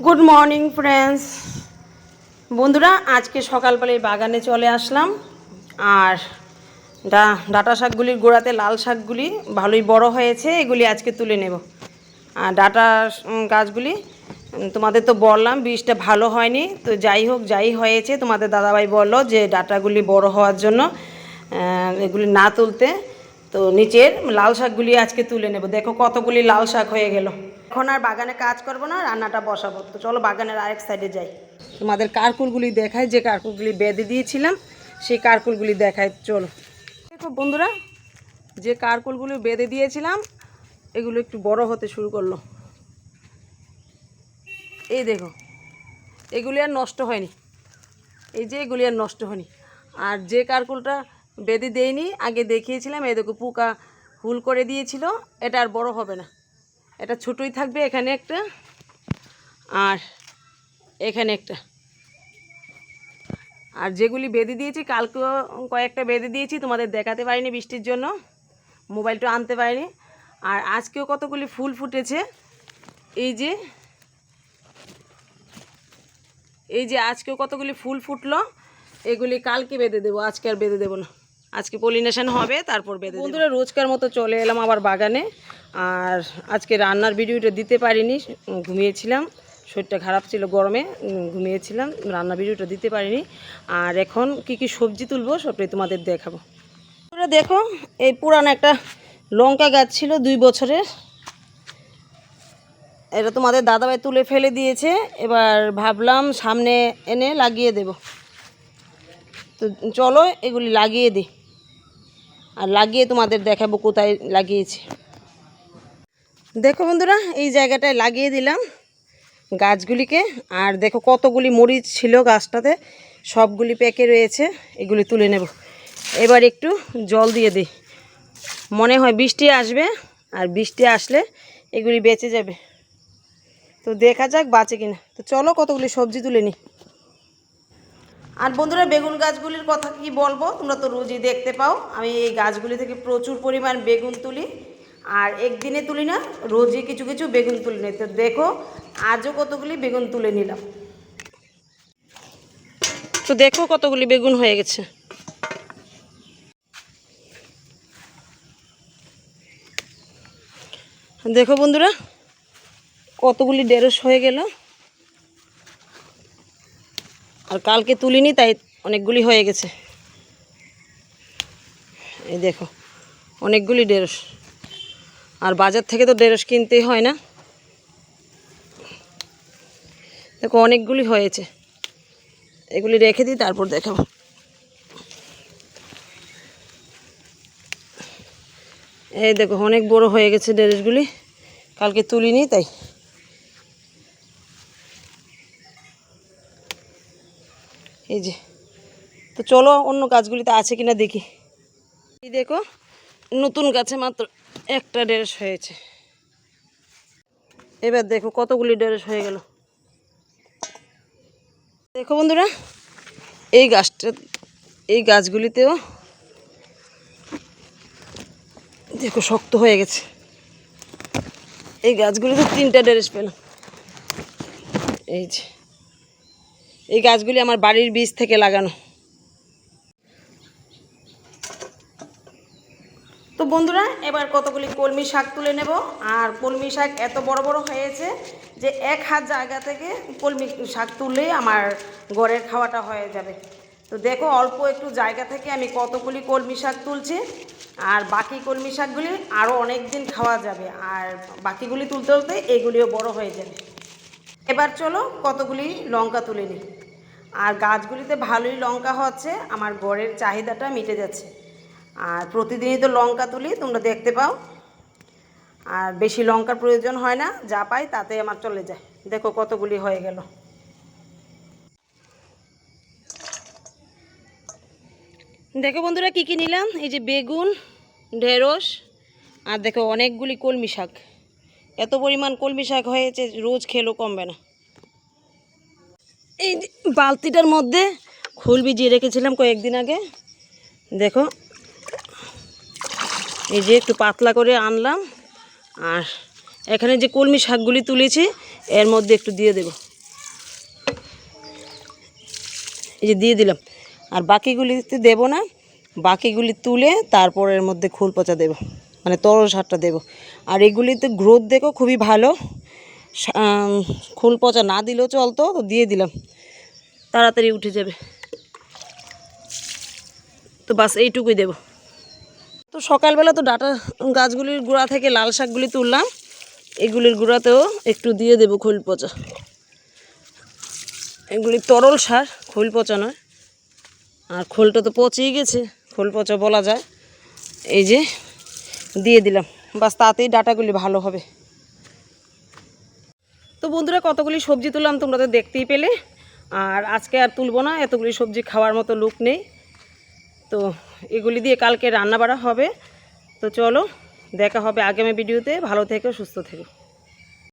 Good morning friends বন্ধুরা, আজকে সকালবেলায় বাগানে চলে আসলাম। আর ডা, ডাটা শাকগুলির গোড়াতে লাল শাকগুলি ভালোই বড় হয়েছে, এগুলি আজকে তুলে নেব। আর ডাটা গাছগুলি তোমাদের তো বললাম, বীজটা ভালো হয়নি। তো যাই হোক, যাই হয়েছে, তোমাদের দাদাভাই বলল যে ডাটাগুলি বড় হওয়ার জন্য এগুলি না তুলতে। তো নিচের লাল শাকগুলি আজকে তুলে নেব। দেখো কতগুলি লাল শাক হয়ে গেল। এখন আর বাগানে কাজ করব না, রান্নাটা বসাবো। তো চলো বাগানের আরেক সাইডে যাই। তোমাদের কারকুলগুলি দেখায় যে কারকুলগুলি বেঁধে দিয়েছিলাম, সেই কারকুলগুলি দেখায় চলো। দেখো বন্ধুরা, যে কারকুলগুলি বেঁধে দিয়েছিলাম, এগুলো একটু বড় হতে শুরু করল। এই দেখো, এগুলি আর নষ্ট হয়নি। এই যে এগুলি আর নষ্ট হয়নি। আর যে কারকুলটা বেঁধে দেয়নি আগে দেখিয়েছিলাম, এই দেখো পোকা হুল করে দিয়েছিল, এটা আর বড় হবে না। এটা ছোটোই থাকবে এখানে একটা, আর এখানে একটা। আর যেগুলি বেঁধে দিয়েছি কালকেও কয়েকটা বেঁধে দিয়েছি, তোমাদের দেখাতে পারিনি বৃষ্টির জন্য, মোবাইলটা আনতে পারিনি। আর আজকেও কতগুলি ফুল ফুটেছে, এই যে এই যে আজকেও কতগুলি ফুল ফুটলো, এগুলি কালকে বেঁধে দেবো, আজকে আর বেঁধে দেবো না। আজকে পলিনেশন হবে, তারপর বেঁধে বন্ধুরা, রোজকার মতো চলে এলাম আবার বাগানে। আর আজকে রান্নার ভিডিওটা দিতে পারিনি ঘুমিয়েছিলাম। শরীরটা খারাপ ছিল গরমে ঘুমিয়েছিলাম, রান্নার ভিডিওটা দিতে পারিনি। আর এখন কি কি সবজি তুলবো, সবটাই তোমাদের দেখাবো। তোমরা দেখো, এই পুরানো একটা লঙ্কা গাছ ছিল দুই বছরের। এটা তোমাদের দাদাভাই তুলে ফেলে দিয়েছে। এবার ভাবলাম সামনে এনে লাগিয়ে দেব। তো চলো, এগুলি লাগিয়ে দিই। আর লাগিয়ে তোমাদের দেখাবো কোথায় লাগিয়েছি। দেখো বন্ধুরা, এই জায়গাটায় লাগিয়ে দিলাম গাছগুলিকে। আর দেখো কতগুলি মরিচ ছিল গাছটাতে, সবগুলি প্যাকে রয়েছে, এগুলি তুলে নেব। এবার একটু জল দিয়ে দিই। মনে হয় বৃষ্টি আসবে, আর বৃষ্টি আসলে এগুলি বেঁচে যাবে। তো দেখা যাক বাঁচে কিনা। তো চলো কতগুলি সবজি তুলে নিই। আর বন্ধুরা, বেগুন গাছগুলির কথা কি বলব? তোমরা তো রোজই দেখতে পাও। আমি এই গাছগুলি থেকে প্রচুর পরিমাণ বেগুন তুলি। আর একদিনে তুলি না, রোজই কিছু কিছু বেগুন তুলে নিই তো দেখো, আজও কতগুলি বেগুন তুলে নিলাম। তো দেখো কতগুলি বেগুন হয়ে গেছে। দেখো বন্ধুরা, কতগুলি ঢেঁড়স হয়ে গেল। আর কালকে তুলিনি, তাই অনেকগুলি হয়ে গেছে। এই দেখো, অনেকগুলি ঢেঁড়স। আর বাজার থেকে তো ঢেঁড়স কিনতেই হয় না। দেখো, অনেকগুলি হয়েছে। এগুলি রেখে দিই, তারপর দেখাবো। এই দেখো, অনেক বড় হয়ে গেছে ঢেঁড়সগুলি। কালকে তুলিনি, তাই। এই যে। তো চলো অন্য গাছগুলিতে আছে কিনা দেখি। এই দেখো, নতুন গাছে মাত্র একটা ড্রেস হয়েছে। এবার দেখো কতগুলি ড্রেস হয়ে গেল। দেখো বন্ধুরা, এই গাছটা, এই গাছগুলিতেও দেখো শক্ত হয়ে গেছে। এই গাছগুলিতে তিনটা ড্রেস পেলাম। এই যে। এই গাছগুলি আমার বাড়ির বীজ থেকে লাগানো। তো বন্ধুরা, এবার কতগুলি কলমি শাক তুলে নেব। আর কলমি শাক এত বড় বড় হয়েছে যে এক হাত জায়গা থেকে কলমি শাক তুললেই আমার গড়ের খাওয়াটা হয়ে যাবে। তো দেখো, অল্প একটু জায়গা থেকে আমি কতগুলি কলমি শাক তুলছি। আর বাকি কলমি শাকগুলি আরও অনেক দিন খাওয়া যাবে। আর বাকিগুলি তুলতে তুলতে এগুলিও বড় হয়ে যাবে। এবার চলো কতগুলি লঙ্কা তুলে নিই। আর গাছগুলিতে ভালোই লঙ্কা হচ্ছে, আমার গড়ের চাহিদাটা মিটে যাচ্ছে। আর প্রতিদিনই তো লঙ্কা তুলি, তোমরা দেখতে পাও। আর বেশি লঙ্কার প্রয়োজন হয় না, যা পাই তাতে আমার চলে যায়। দেখো কতগুলি হয়ে গেল। দেখো বন্ধুরা কী কী নিলাম? এই যে বেগুন, ঢেঁড়স, আর দেখো অনেকগুলি কলমি শাক এত পরিমাণ কলমি শাক হয়েছে, রোজ খেলেও কমবে না। এই বালতিটার মধ্যে খোল ভিজিয়ে রেখেছিলাম কয়েকদিন আগে। দেখো, এই যে একটু পাতলা করে আনলাম, আর এখানে যে কলমি শাকগুলি তুলেছি, এর মধ্যে একটু দিয়ে দেব। এই যে দিয়ে দিলাম। আর বাকিগুলিতে দেব না, বাকিগুলি তুলে তারপর এর মধ্যে খোল পচা দেব। মানে তরল সারটা দেব। আর এগুলিতে গ্রোথ দেখো খুবই ভালো। খোল পচা না দিলেও চলতো, তো দিয়ে দিলাম। তাড়াতাড়ি উঠে যাবে। তো বাস এইটুকুই দেব। তো সকালবেলা তো ডাটা গাছগুলির গোড়া থেকে লাল শাকগুলি তুললাম। এগুলির গোড়াতেও একটু দিয়ে দেবো খোল পচা। এগুলি তরল সার, খোল পচা নয়। আর খোলটা তো পচেই গেছে, খোল পচা বলা যায়। এই যে দিয়ে দিলাম। বাস তাতেই ডাটাগুলি ভালো হবে। তো বন্ধুরা, কতগুলি সবজি তুললাম তোমরা তো দেখতেই পেলে। আর আজকে আর তুলবো না, এতগুলি সবজি খাওয়ার মতো লুক নেই। তো এগুলি দিয়ে কালকে রান্না বাড়া হবে। তো চলো, দেখা হবে আগামী ভিডিওতে। ভালো থেকে, সুস্থ থেকো।